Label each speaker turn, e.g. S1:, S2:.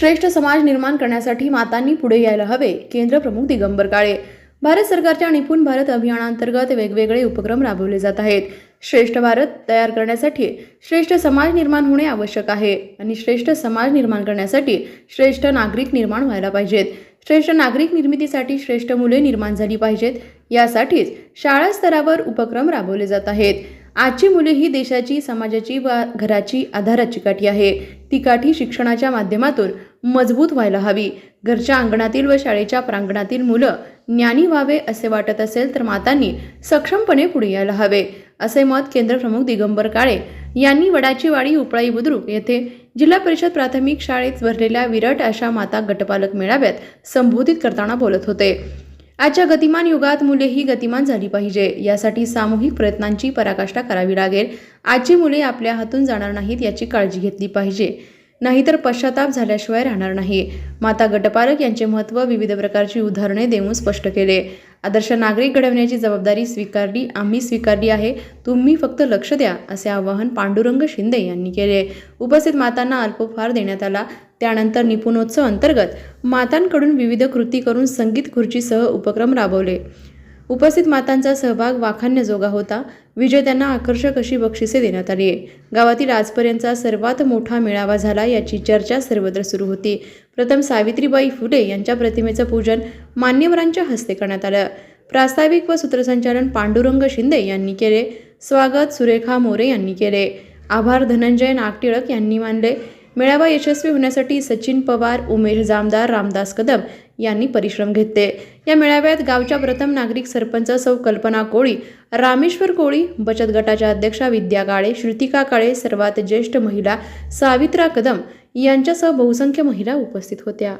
S1: श्रेष्ठ समाज निर्माण करण्यासाठी मातांनी पुढे यायला हवे केंद्र प्रमुख दिगंबर काळे. भारत सरकारच्या निपुण भारत अभियानांतर्गत वेगवेगळे उपक्रम राबवले जात आहेत. श्रेष्ठ भारत तयार करण्यासाठी श्रेष्ठ समाज निर्माण होणे आवश्यक आहे आणि श्रेष्ठ समाज निर्माण करण्यासाठी श्रेष्ठ नागरिक निर्माण व्हायला पाहिजेत. श्रेष्ठ नागरिक निर्मितीसाठी श्रेष्ठ मुले निर्माण झाली पाहिजेत. यासाठीच शाळा स्तरावर उपक्रम राबवले जात आहेत. आजची मुले ही देशाची समाजाची व घराची आधाराची काठी आहे. ती काठी शिक्षणाच्या माध्यमातून मजबूत व्हायला हवी. घरच्या अंगणातील व शाळेच्या प्रांगणातील मुलं ज्ञानी व्हावे असे वाटत असेल तर मातांनी सक्षमपणे पुढे यायला हवे असे मत केंद्रप्रमुख दिगंबर काळे यांनी वडाची वाडी उपळाई बुद्रुक येथे जिल्हा परिषद प्राथमिक शाळेत भरलेल्या विराट अशा माता गटपालक मेळाव्यात संबोधित करताना बोलत होते. आजच्या गतिमान युगात मुले ही गतिमान झाली पाहिजे. यासाठी सामूहिक प्रयत्नांची पराकाष्ठा करावी लागेल. आजची मुले आपल्या हातून जाणार नाहीत याची काळजी घेतली पाहिजे. नाहीतर पश्चाताप झाल्याशिवाय राहणार नाही. माता गटपालक यांचे महत्त्व विविध प्रकारची उदाहरणे देऊन स्पष्ट केले. आदर्श नागरिक घडवण्याची जबाबदारी स्वीकारली आम्ही स्वीकारली आहे. तुम्ही फक्त लक्ष द्या असे आवाहन पांडुरंग शिंदे यांनी केले. उपस्थित मातांना अल्पफार देण्यात आला. त्यानंतर निपुणोत्सव अंतर्गत मातांकडून विविध कृती करून संगीत खुर्चीसह उपक्रम राबवले. उपस्थित मातांचा सहभाग वाखाणण्याजोगा होता. विजेत्यांना आकर्षक अशी बक्षिसे देण्यात आली. गावातील आजपर्यंतचा सर्वात मोठा मेळावा झाला याची चर्चा सर्वत्र सुरू होती. प्रथम सावित्रीबाई फुले यांच्या प्रतिमेचं पूजन मान्यवरांच्या हस्ते करण्यात आलं. प्रास्ताविक व सूत्रसंचालन पांडुरंग शिंदे यांनी केले. स्वागत सुरेखा मोरे यांनी केले. आभार धनंजय नागटिळक यांनी मानले. मेळावा यशस्वी होण्यासाठी सचिन पवार उमेश जामदार रामदास कदम यांनी परिश्रम घेतले. या मेळाव्यात गावच्या प्रथम नागरिक सरपंच सौ कल्पना कोळी रामेश्वर कोळी बचत गटाच्या अध्यक्षा विद्या काळे श्रुतिका काळे सर्वात ज्येष्ठ महिला सावित्रा कदम यांच्यासह बहुसंख्य महिला उपस्थित होत्या.